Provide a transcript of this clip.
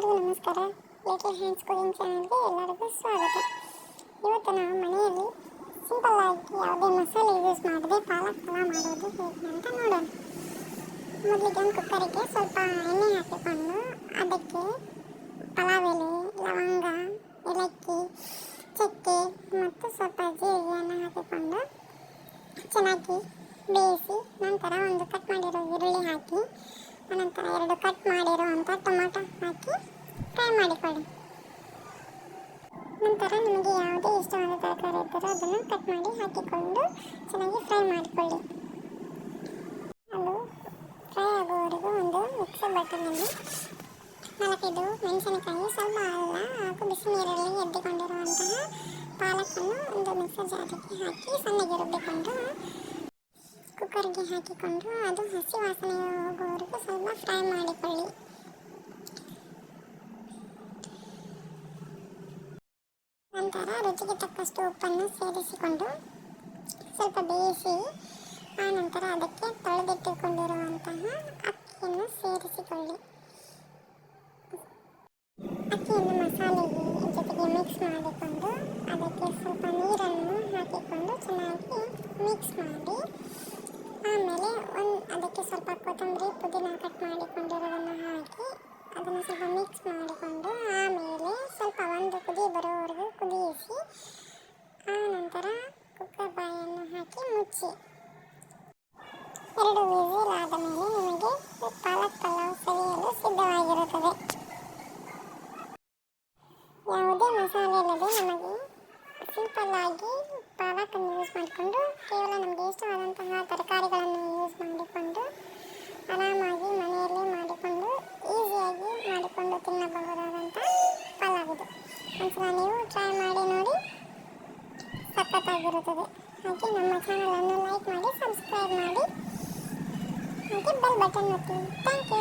ಎಲ್ಲರಿಗೂ ನಮಸ್ಕಾರ. Little hands cooking ಚಾನಲ್ಗೆ ಎಲ್ಲರಿಗೂ ಸ್ವಾಗತ. ಇವತ್ತು ನಾವು ಮನೆಯಲ್ಲಿ ಸಿಂಪಲ್ ಆಗಿ ಯಾವುದೇ ಮಸಾಲೆ ಯೂಸ್ ಮಾಡದೆ ಪಾಲಕ್ ಪಲಾವ್ ಮಾಡೋದು ಹೇಗೆ ಅಂತ ನೋಡೋಣ. ಮೊದಲಿಗೆ ಒಂದು ಕುಕ್ಕರಿಗೆ ಸ್ವಲ್ಪ ಎಣ್ಣೆ ಹಾಕಿಕೊಂಡು ಅದಕ್ಕೆ ಪಲಾವ್ ಎಲೆ, ಲವಂಗ, ಏಲಕ್ಕಿ, ಚಕ್ಕೆ ಮತ್ತು ಸ್ವಲ್ಪ ಜೀರಿಗೆಯನ್ನು ಹಾಕಿಕೊಂಡು ಚೆನ್ನಾಗಿ ಬೇಯಿಸಿ ನಂತರ ಒಂದು ಕಟ್ ಮಾಡಿರೋ ಈರುಳ್ಳಿ ಹಾಕಿ ಆನಂತರ ಎರಡು ಕಟ್ ಮಾಡಿರುವಂಥ ಟೊಮಾಟೊ ಮಾಡಿಕೊಳ್ಳಿ. ನಂತರ ನಿಮಗೆ ಯಾವುದೇ ಇಷ್ಟವಾದ ತರಕಾರಿ ಇದ್ದರೂ ಅದನ್ನು ಕಟ್ ಮಾಡಿ ಹಾಕಿಕೊಂಡು ಚೆನ್ನಾಗಿ ಫ್ರೈ ಮಾಡಿಕೊಳ್ಳಿ. ಅದು ಫ್ರೈ ಆಗುವವರೆಗೂ ಒಂದು ಮಿಕ್ಸರ್ ಬಟನಲ್ಲಿ ನಾಲ್ಕೈದು ಮೆಣಸಿನಕಾಯಿ ಸ್ವಲ್ಪ ಅಲ್ಲ ಹಾಗೂ ಬಿಸಿ ನೀರಲ್ಲಿ ಎದ್ದುಕೊಂಡಿರುವಂತಹ ಪಾಲಕನ್ನು ಒಂದು ಮಿಕ್ಸರ್ ಜಾರಿಗೆ ಹಾಕಿ ಸಣ್ಣಗೆ ರುಬ್ಬಿಕೊಂಡು ಕುಕ್ಕರ್ಗೆ ಹಾಕಿಕೊಂಡು ಅದು ಹಸಿ ವಾಸನೆ ಹೋಗುವವರೆಗೂ ಸ್ವಲ್ಪ ಫ್ರೈ ಮಾಡಿಕೊಳ್ಳಿ. ನಂತರ ರುಚಿಗೆ ತಕ್ಕಷ್ಟು ಉಪ್ಪನ್ನು ಸೇರಿಸಿಕೊಂಡು ಸ್ವಲ್ಪ ಬೇಯಿಸಿ, ಆ ನಂತರ ಅದಕ್ಕೆ ತೊಳೆದಿಟ್ಟುಕೊಂಡಿರುವಂತಹ ಅಕ್ಕಿಯನ್ನು ಸೇರಿಸಿಕೊಳ್ಳಿ. ಅಕ್ಕಿಯನ್ನು ಮಸಾಲೆಗೆ ಜೊತೆಗೆ ಮಿಕ್ಸ್ ಮಾಡಿಕೊಂಡು ಅದಕ್ಕೆ ಸ್ವಲ್ಪ ನೀರನ್ನು ಹಾಕಿಕೊಂಡು ಚೆನ್ನಾಗಿ ಮಿಕ್ಸ್ ಮಾಡಿ, ಆಮೇಲೆ ಒಂದು ಅದಕ್ಕೆ ಸ್ವಲ್ಪ ಕೊತ್ತಂಬರಿ ಪುದೀನ ಕಟ್ ಮಾಡಿಕೊಂಡಿರೋದನ್ನು ಹಾಕಿ ಅದನ್ನು ಸ್ವಲ್ಪ ಮಿಕ್ಸ್ ಮಾಡಿಕೊಂಡು ಆಮೇಲೆ ಸ್ವಲ್ಪ ಒಂದು ಕುದಿ ಬರೋವರೆಗೂ ಕುದಿಯಿಸಿ ಆ ನಂತರ ಕುಕ್ಕರ್ ಬಾಯನ್ನು ಹಾಕಿ ಮುಚ್ಚಿ. ಎರಡು ವಿಸಿಲ್ ಆದ ಮೇಲೆ ನಿಮಗೆ ಪಾಲಕ್ ಪಲಾವ್ ಸವಿಯಲು ಸಿದ್ಧವಾಗಿರುತ್ತದೆ. ಯಾವುದೇ ಮಸಾಲೆ ಇಲ್ಲದೆ ನಮಗೆ ಸಿಂಪಲ್ ಆಗಿ ಪಾಲಕನ್ನು ಯೂಸ್ ಮಾಡಿಕೊಂಡು ಕೇವಲ ನಮಗೆ ಇಷ್ಟವಾದಂತಹ ತರಕಾರಿಗಳನ್ನು ಯೂಸ್ ಮಾಡಿಕೊಂಡು ಆರಾಮಾಗಿ ಮನೆಯಲ್ಲೇ ಮಾಡಿಕೊಂಡು ಈಸಿಯಾಗಿ ಮಾಡಿಕೊಂಡು ತಿನ್ನಬಹುದಾದಂಥ ಪಲಾವ್ ಇದು ಒಂದ್ಸಲ ನೀವು ಟ್ರೈ ಮಾಡಿ ನೋಡಿ ಸಖತ್ತಾಗಿರುತ್ತದೆ. ಹಾಗೆ ನಮ್ಮ ಚಾನಲನ್ನು ಲೈಕ್ ಮಾಡಿ ಸಬ್ಸ್ಕ್ರೈಬ್ ಮಾಡಿ. ಹಾಗೆ ಬೆಲ್ ಬಟನ್ ಒತ್ತಿ. Thank you